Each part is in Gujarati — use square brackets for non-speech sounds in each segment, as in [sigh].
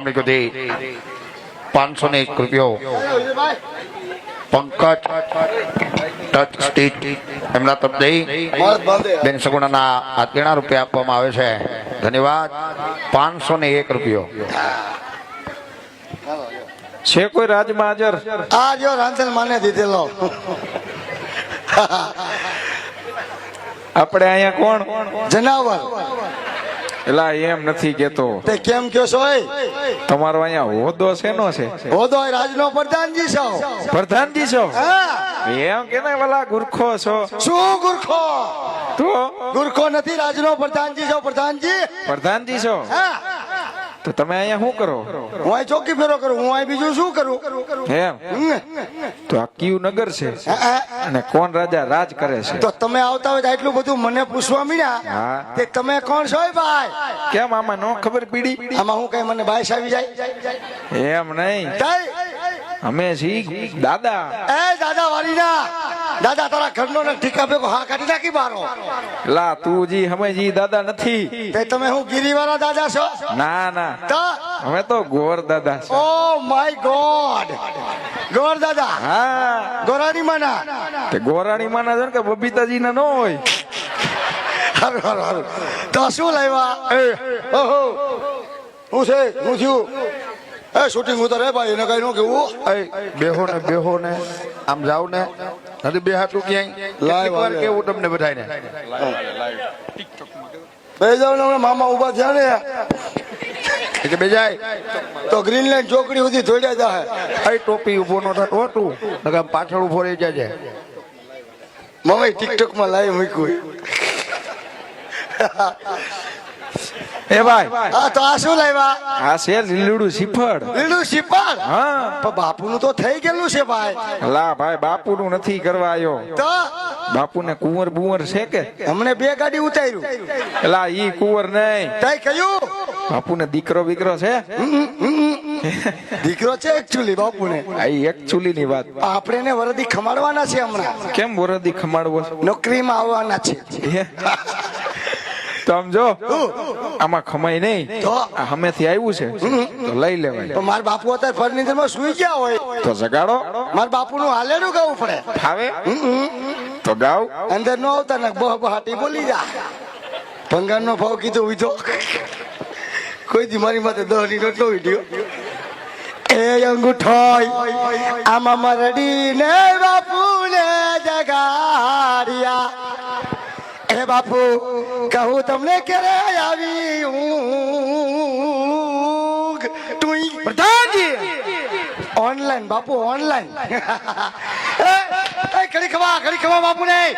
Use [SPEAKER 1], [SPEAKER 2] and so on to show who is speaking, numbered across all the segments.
[SPEAKER 1] અમને દે પાંચસો ને એક રૂપિયો. પંકજ ટચ સ્ટીચ એમના તરફથી બેન સગુણાના આ તેણા રૂપિયા આપવામાં આવે છે. ધન્યવાદ. પાંચસો ને એક રૂપિયો.
[SPEAKER 2] છે કોઈ રાજમાં હાજર
[SPEAKER 3] આ જો રાંધણ માને દીધેલો.
[SPEAKER 2] આપણે અહીંયા કોણ?
[SPEAKER 3] જનાવર.
[SPEAKER 2] એલા એમ નથી કેતો.
[SPEAKER 3] તે કેમ કયો છો?
[SPEAKER 2] તમારો અહીંયા હોદ્દો શેનો છે?
[SPEAKER 3] હોદો રાજ રાજનો પ્રધાનજી છો.
[SPEAKER 2] પ્રધાનજી છો? એમ કે ને પેલા ગુરખો છો.
[SPEAKER 3] શું ગુરખો?
[SPEAKER 2] તો?
[SPEAKER 3] ગુરખો નથી રાજનો પ્રધાનજી છો પ્રધાનજી.
[SPEAKER 2] પ્રધાનજી છો?
[SPEAKER 3] હા.
[SPEAKER 2] તો તમે અહીંયા શું કરો?
[SPEAKER 3] હું અહીં ચોકી ફેરો કરું હું અહીં બીજું શું કરું?
[SPEAKER 2] એમ? તો આ કયું નગર છે. અને કોણ રાજા રાજ કરે છે?
[SPEAKER 3] તો તમે આવતા હોય એટલું આટલું બધું મને પૂછવા મળ્યા કે તમે કોણ છો ભાઈ?
[SPEAKER 2] કેમ આમાં નો ખબર પડી?
[SPEAKER 3] આમાં હું કઈ મને બાયસ આવી જાય?
[SPEAKER 2] એમ નહીં. અમે છી દાદા.
[SPEAKER 3] એ દાદા વાલીના. દાદા તારા ઘરનો ને ઠીકા ભેગો હા કાઢી નાખી બારો
[SPEAKER 2] લા તું જી હમે જી દાદા નથી.
[SPEAKER 3] તે તમે હું ગીરીવાળા દાદા છો?
[SPEAKER 2] ના ના.
[SPEAKER 3] તો?
[SPEAKER 2] હવે તો ગોર દાદા છે.
[SPEAKER 3] Oh my God. ગોર દાદા?
[SPEAKER 2] હા.
[SPEAKER 3] ગોરાણી માના
[SPEAKER 2] તે ગોરાણી માના છે કે બબીતાજી ના ન હોય.
[SPEAKER 3] હારું હારું હારું. તો શું લાવ્યા એ ઓહો. હું છે? હું થયું? એ શૂટિંગ ઉતારે ભાઈ એને કઈ નો કેવું
[SPEAKER 1] એ બેહો ને બેહો ને આમ જાવ ને નથી બેહાતું ક્યાંય લાઈવ વાર. કેવું તમને બધાને
[SPEAKER 3] બે જાવ ને મામા ઊભા થયા ને.
[SPEAKER 1] એટલે બેજાય
[SPEAKER 3] તો ગ્રીન લાઈન ચોકડી સુધી ધોડ્યા જાય
[SPEAKER 1] એ ટોપી ઊભો ન થતો આમ પાછળ ઊભો રહી જાય
[SPEAKER 3] મમ્મી ટિકટોકમાં લાવી મૂક્યું.
[SPEAKER 2] એ ભાઈ.
[SPEAKER 3] આ તો આ શું લાવ્યા
[SPEAKER 2] આ છે લીલુડું શ્રીફળ
[SPEAKER 3] લીલું શિપાળ
[SPEAKER 2] હા.
[SPEAKER 3] પણ બાપુનું તો થઈ ગયેલું છે ભાઈ.
[SPEAKER 2] લા ભાઈ બાપુ નું નથી કરવા આવ્યો
[SPEAKER 3] તો?
[SPEAKER 2] બાપુ ને કુંવર બુંવર છે કે?
[SPEAKER 3] હમણે બે ગાડી ઉતાર્યું.
[SPEAKER 2] એલા ઈ કુંવર નહીં.
[SPEAKER 3] તઈ કયું?
[SPEAKER 2] બાપુ ને દીકરો બીકરો છે?
[SPEAKER 3] દીકરો છે એકચ્યુઅલી બાપુને.
[SPEAKER 2] આ એકચુલી ની વાત.
[SPEAKER 3] આપણે એને વરદી ખમાડવાના છે હમણાં.
[SPEAKER 2] કેમ વરદી ખમાડવો?
[SPEAKER 3] નોકરીમાં આવવાના છે.
[SPEAKER 2] તો આમ ખમાય નહીં? હમેથી આવ્યું છે. તો લઈ લેવાય.
[SPEAKER 3] તો મારા બાપુ અત્યારે ફર્નિચરમાં સુઈ ગયા હોય.
[SPEAKER 2] તો જગાડો.
[SPEAKER 3] મારા બાપુ નું હાલેલું ગાવું પડે.
[SPEAKER 2] ફાવે? તો ગાવ.
[SPEAKER 3] અંદર નો આવતા ને બહ બોલી જા. ભંગાર નો ભાવ કીધો ઉધો કોઈ દી મારી માથે દહની રોટલો ઉઠ્યો. એ અંગૂઠોય આમાં મરડી ને બાપુ ને જગાડ્યા. બાપુ કહું તમને ક્યારે આવી ટુઈ
[SPEAKER 2] પ્રધાનજી
[SPEAKER 3] ઓનલાઈન બાપુ ઓનલાઈન [laughs] ઘડી ખમા ઘડી ખમા બાપુ ને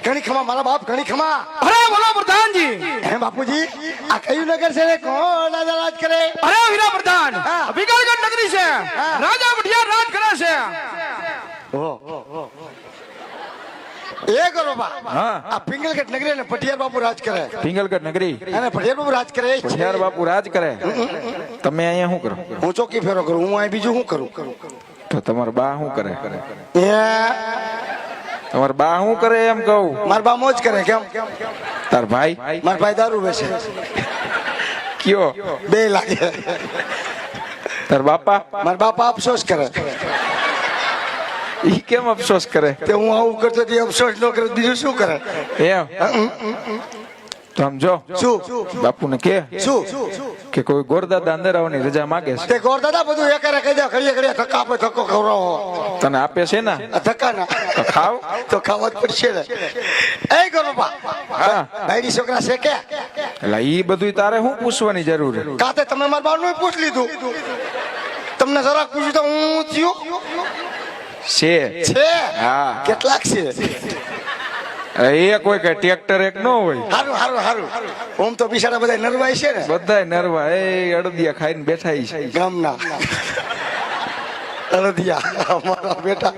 [SPEAKER 3] ઘણી ખમા મારા બાપ ઘણી ખમા.
[SPEAKER 2] અરે બોલો પ્રધાનજી.
[SPEAKER 3] હે બાપુજી આ કયું નગર છે? ને કોણ રાજા રાજ કરે?
[SPEAKER 2] અરે વીરા પ્રધાન
[SPEAKER 3] હા.
[SPEAKER 2] વિકાસગઢ નગરી છે. રાજા ભટિયાર રાજ કરે છે.
[SPEAKER 3] એ કરો બા. આ પિંગલગઢ નગરી ને પટિયાર બાપુ રાજ કરે.
[SPEAKER 2] પિંગલગઢ નગરી.
[SPEAKER 3] અને પટિયાર બાપુ રાજ કરે છે.
[SPEAKER 2] બાપુ રાજ કરે. તમે અહીંયા શું કરો?
[SPEAKER 3] હું ચોકી ફેરો કરું હું અહીં બીજું શું કરું?
[SPEAKER 2] તો તમારા બા શું કરે?
[SPEAKER 3] એ
[SPEAKER 2] તમારા બા શું કરે એમ કહું?
[SPEAKER 3] મારા બા મોજ કરે કેમ?
[SPEAKER 2] તાર ભાઈ?
[SPEAKER 3] મારા ભાઈ દારૂ વેચે.
[SPEAKER 2] કયો?
[SPEAKER 3] બે લાગે
[SPEAKER 2] તાર બાપા?
[SPEAKER 3] મારા બાપા અફસોસ કરે.
[SPEAKER 2] ઈ કેમ અફસોસ કરે?
[SPEAKER 3] તે હું આવું કરતો તે અફસોસ ન કરે બીજું શું કરે?
[SPEAKER 2] એમ? સમજો
[SPEAKER 3] શું?
[SPEAKER 2] બાપુને કે
[SPEAKER 3] શું?
[SPEAKER 2] કે કોઈ ગોરદાદા અંદર આવવાની રજા માંગે છે.
[SPEAKER 3] તે ગોરદાદા બધું એક કહી દે ઘડીએ ઘડીએ ધક્કા આપે ધક્કો ખવડાવો.
[SPEAKER 2] તને આપે છે ને?
[SPEAKER 3] ધક્કા ના
[SPEAKER 2] તો ખાવ.
[SPEAKER 3] તો ખાવા જ પડશે ને. એ ગોરબા
[SPEAKER 2] હા.
[SPEAKER 3] ભાઈની છોકરા છે કે?
[SPEAKER 2] એટલે ઈ બધું તારે શું પૂછવાની જરૂર છે?
[SPEAKER 3] કાતે તમે મારા બારનું પૂછ લીધું. તમને જરાક પૂછ્યું તો હું થયું?
[SPEAKER 2] છે
[SPEAKER 3] છે
[SPEAKER 2] હા.
[SPEAKER 3] કેટલાક છે
[SPEAKER 2] એક એ કોઈ કે ટ્રેક્ટર એક ન હોય
[SPEAKER 3] હારું હારું હારું ઓમ તો બિચારા બધા નરવાય છે ને
[SPEAKER 2] બધા નરવાય એ અડદિયા ખાઈને બેઠા છે
[SPEAKER 3] ગામના અડદિયા અમારા બેટા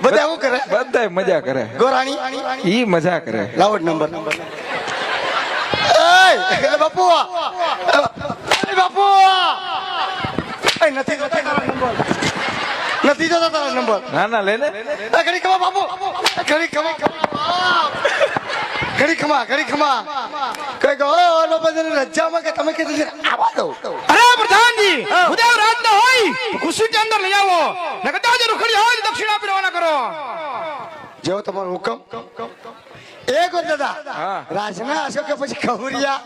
[SPEAKER 3] બધા શું કરે
[SPEAKER 2] બધા મજા કરે
[SPEAKER 3] ગોરાણી
[SPEAKER 2] ઈ મજા કરે
[SPEAKER 3] લાવો નંબર એ બાપુ એ બાપુ નથી નથી નંબર નથી જોતા તારો નંબર
[SPEAKER 2] ના ના લે. ને
[SPEAKER 3] એ ઘડી ખમા બાપુ. ઘડી ખમા ઘડી ખમા. ઘડી ખમા કઈ ગો નો બધાને રજામાં કે તમે કીધું છે? આવા દો
[SPEAKER 2] અરે પ્રધાનજી ઉદય રાત ન હોય. ખુશી કે અંદર લઈ આવો. ને કદાચ રૂખડી હોય દક્ષિણા દક્ષિણ આપી રવાના કરો.
[SPEAKER 3] જેવો તમારો હુકમ. એ ગો દાદા રાજના હશો કે પછી ખબરિયા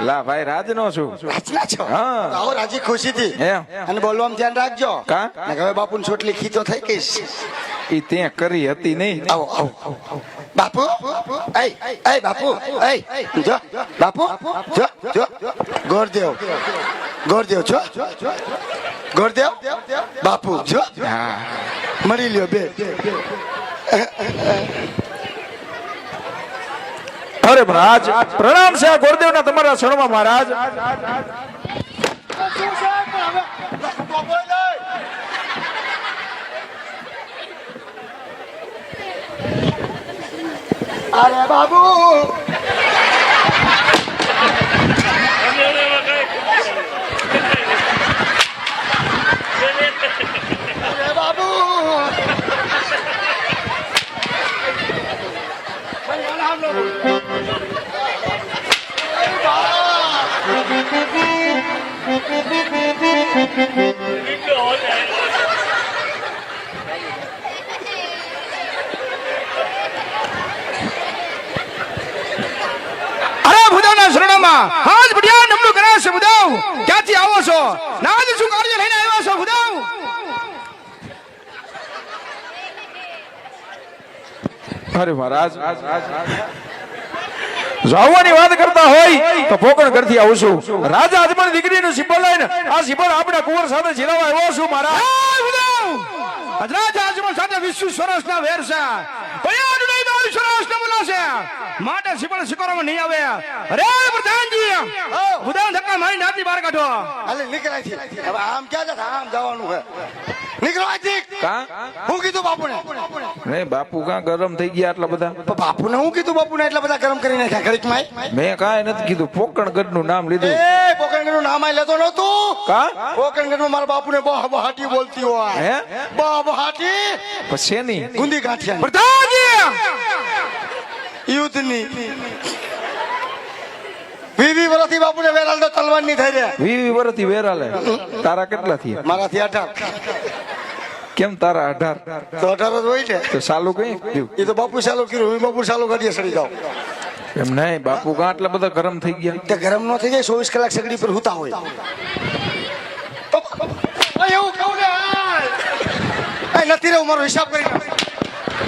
[SPEAKER 2] એલા ભાઈ રાજ નો છું.
[SPEAKER 3] રાજના છો?
[SPEAKER 2] હા.
[SPEAKER 3] આવો રાજી ખુશીથી
[SPEAKER 2] એમ.
[SPEAKER 3] અને બોલવામાં ધ્યાન રાખજો.
[SPEAKER 2] કા?
[SPEAKER 3] હવે બાપુ છોટલી ખીચો થઈ ગઈશ
[SPEAKER 2] ઈ તે કરી હતી નહીં.
[SPEAKER 3] આવો આવો. બાપુ? એ એ બાપુ એ જો બાપુ જો જો. ગોરદેવ ગોરદેવ છો? ગોરદેવ? બાપુ જો. મરી લ્યો બે.
[SPEAKER 2] અરે મહારાજ પ્રણામ છે આ ગોરદેવના તમારા શરણમાં મહારાજ.
[SPEAKER 3] અરે બાબુ
[SPEAKER 2] હાજ બઢિયા નમણું કરાવે છે બુદાવ ક્યાંથી આવો છો? નાદ શું કાર્ય લઈને આવ્યા છો બુદાવ અરે મહારાજ જાવવાની વાત કરતા હોય તો પોકણ કરતી આવું છું. રાજા અજમણ દીકરીનું સિંબલ લઈને આ સિંબલ આપણે કુંવર સાથે જીરાવા આવ્યો છું મારા રાજા અજમણ સાથે વિશ્વ સરસના વેર છે. નહીં સરસના બોલાશે માટે સિંબલ શિકારોમાં નહીં આવે. અરે પ્રધાનજી ઉદાહરણ ધક્કા મારી નાતી બહાર કાઢો.
[SPEAKER 3] અલે નીકળાય છે. હવે આમ ક્યાં જતા? આમ જવાનું છે. નીકળો આજી
[SPEAKER 2] કા?
[SPEAKER 3] હું કીધું બાપુને.
[SPEAKER 2] ને બાપુ કા ગરમ થઈ ગયા આટલા બધા?
[SPEAKER 3] બાપુને હું કીધું બાપુને એટલા બધા ગરમ કરી નાખ્યા ઘડીકમાં
[SPEAKER 2] મેં કાંઈ નથી કીધું. પોકણગઢનું નામ લીધું.
[SPEAKER 3] એ પોકરણગઢનું નામ આય લેતો નતું
[SPEAKER 2] કા?
[SPEAKER 3] પોકરણગઢમાં મારા બાપુને બહુ બહાટી બોલતી હોય.
[SPEAKER 2] હે?
[SPEAKER 3] બહુ બહાટી
[SPEAKER 2] પછી ની
[SPEAKER 3] ગુંદી ગાંઠિયા
[SPEAKER 2] પ્રધાનજી
[SPEAKER 3] યુદ્ધની. વીવી વર્ષથી બાપુને વેરાલ તો તલવારની થઈ રહ્યા.
[SPEAKER 2] વીવી વર્ષથી વેરાલે. તારા કેટલા થયા?
[SPEAKER 3] મારાથી અઢાર.
[SPEAKER 2] કેમ તારા અઢાર?
[SPEAKER 3] તો અઢાર જ હોય છે.
[SPEAKER 2] તો સાલું કઈ
[SPEAKER 3] એ તો બાપુ ચાલુ કર્યું હું બાપુ સાલું કરીએ સડી જાઓ.
[SPEAKER 2] એમ નહીં બાપુ કાં આટલા બધા ગરમ થઈ ગયા.
[SPEAKER 3] તે ગરમ ન થઈ જાય ચોવીસ કલાક સગડી પર હુતા હોય. એવું કહું ને નથી રહેવું મારો હિસાબ કરી.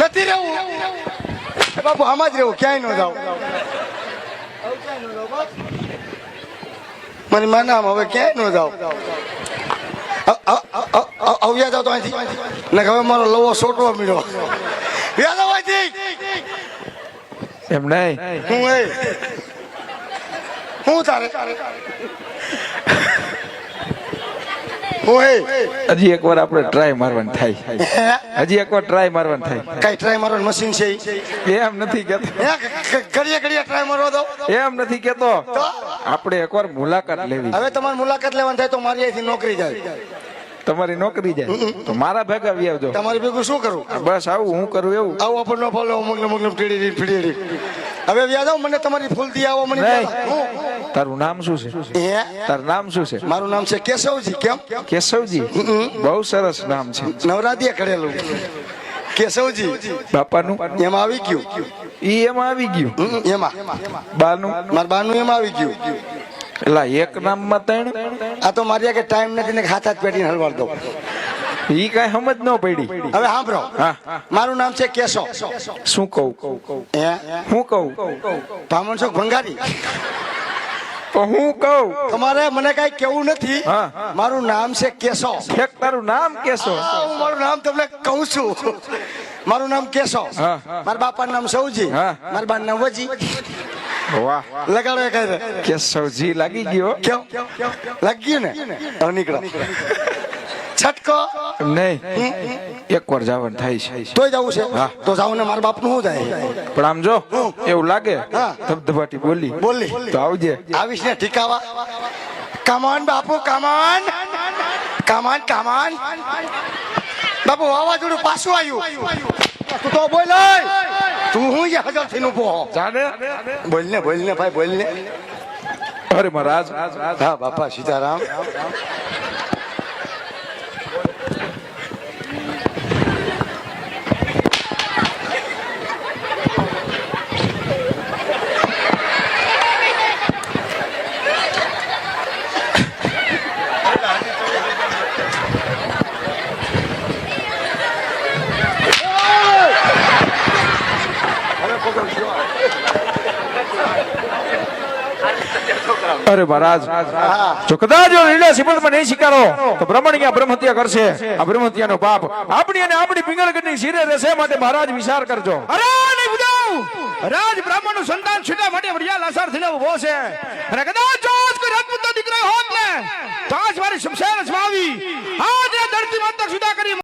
[SPEAKER 3] નથી રહેવું. બાપુ આમાં જ રહેવું ક્યાંય ન જાવ મારી માના હવે ક્યાંય ન જાવ આવ્યા જાવ તો અહીંથી. ને હવે મારો લવો સોટવા મળ્યો વ્યા જાવ અહીંથી.
[SPEAKER 2] એમ નહીં.
[SPEAKER 3] હું એ. હું તારે.
[SPEAKER 2] હજી એકવાર આપણે ટ્રાય મારવાનું થાય. હજી એકવાર ટ્રાય મારવાનું થાય.
[SPEAKER 3] કઈ ટ્રાય મારવાનું મશીન છે?
[SPEAKER 2] એમ નથી કેતો
[SPEAKER 3] ઘડીએ ઘડીએ ટ્રાય મારવા દો
[SPEAKER 2] એમ નથી કેતો. આપણે એકવાર મુલાકાત લેવી
[SPEAKER 3] હવે તમારે મુલાકાત લેવાની થાય તો મારી અહીંથી નોકરી જાય
[SPEAKER 2] તમારી નોકરી જાય. તો મારા ભેગા આવી આવજો
[SPEAKER 3] તમારી ભેગું શું કરું?
[SPEAKER 2] બસ આવું હું કરું એવું.
[SPEAKER 3] આવું આપણને ન ફોલો મોકલે મોકલે ટીડી ફીડી હવે વ્યાજ આવો મને તમારી ફૂલ દી આવો મને
[SPEAKER 2] તારું નામ શું છે? તારું નામ શું છે?
[SPEAKER 3] મારું નામ છે કેશવજી કેમ?
[SPEAKER 2] કેશવજી? બહુ સરસ નામ છે.
[SPEAKER 3] નવરાત્રિએ કરેલું. કેશવજી
[SPEAKER 2] બાપાનું?
[SPEAKER 3] એમાં આવી ગયું.
[SPEAKER 2] ઈ એમાં આવી ગયું.
[SPEAKER 3] એમાં.
[SPEAKER 2] બાનું?
[SPEAKER 3] મારા બાનું એમાં આવી ગયું.
[SPEAKER 2] એલા એક નામમાં ત્રણ
[SPEAKER 3] આ તો મારી કે ટાઈમ નથી ને હાથ હાથ પેટીને હલવાડ દો
[SPEAKER 2] ઈ કઈ સમજ ન પડી.
[SPEAKER 3] હવે સાંભળો.
[SPEAKER 2] હા.
[SPEAKER 3] મારું નામ છે કેશો
[SPEAKER 2] શું કહું?
[SPEAKER 3] હે?
[SPEAKER 2] કહું?
[SPEAKER 3] બ્રાહ્મણ છો ભંગારી?
[SPEAKER 2] તો હું કહું.
[SPEAKER 3] તમારે મને કઈ કેવું નથી.
[SPEAKER 2] હા.
[SPEAKER 3] મારું નામ છે કેશો
[SPEAKER 2] એક તારું નામ કેશો
[SPEAKER 3] હું મારું નામ તમને કહું છું. મારું નામ કેશો
[SPEAKER 2] હા.
[SPEAKER 3] મારા બાપાનું નામ સૌજી.
[SPEAKER 2] હા.
[SPEAKER 3] મારા બાનું નામ વજી.
[SPEAKER 2] વાહ.
[SPEAKER 3] લગાડો એ કે
[SPEAKER 2] સૌજી લાગી ગયો.
[SPEAKER 3] કેમ લાગ્યું ને? હવે નીકળો. છટકો.
[SPEAKER 2] નહીં. એક વાર જવાનું થાય છે.
[SPEAKER 3] તોય જવું છે. તો જાવ ને મારા બાપનું શું થાય?
[SPEAKER 2] પણ આમ જો એવું લાગે.
[SPEAKER 3] હા.
[SPEAKER 2] ધબધબાટી બોલી.
[SPEAKER 3] બોલી.
[SPEAKER 2] તો આવજે.
[SPEAKER 3] આવીશ ને ઠીકાવા. કમાન બાપુ કમાન કમાન કમાન બાપુ વાવાઝોડું પાછું આવ્યું. તું તો બોલ તું હું હજારથી નું પોહો
[SPEAKER 2] જાને?
[SPEAKER 3] બોલ ને બોલ ને ભાઈ બોલ ને
[SPEAKER 2] અરે મહારાજ.
[SPEAKER 3] હા બાપા સીતારામ.
[SPEAKER 2] અરે મહારાજ, જો કદાચ લીલા સિબતમાં નહીં સ્વીકારો, તો બ્રહ્મણિયા બ્રહ્મ હત્યા કરશે. આ બ્રહ્મ હત્યાનો પાપ આપણી અને આપણી પિંગળગઢની શિરે રહેશે માટે મહારાજ વિચાર કરજો.
[SPEAKER 4] અરે નહીં બુજાવ રાજ બ્રાહ્મણનું સંતાન છૂટા માટે વડિયા લાસાર થઈને ઊભો છે. અને કદાચ જો કોઈ રાજપૂત દીકરો હોત ને, તો આજ મારી શમશેર અજમાવી આજ ધરતી માતા સુધા કરી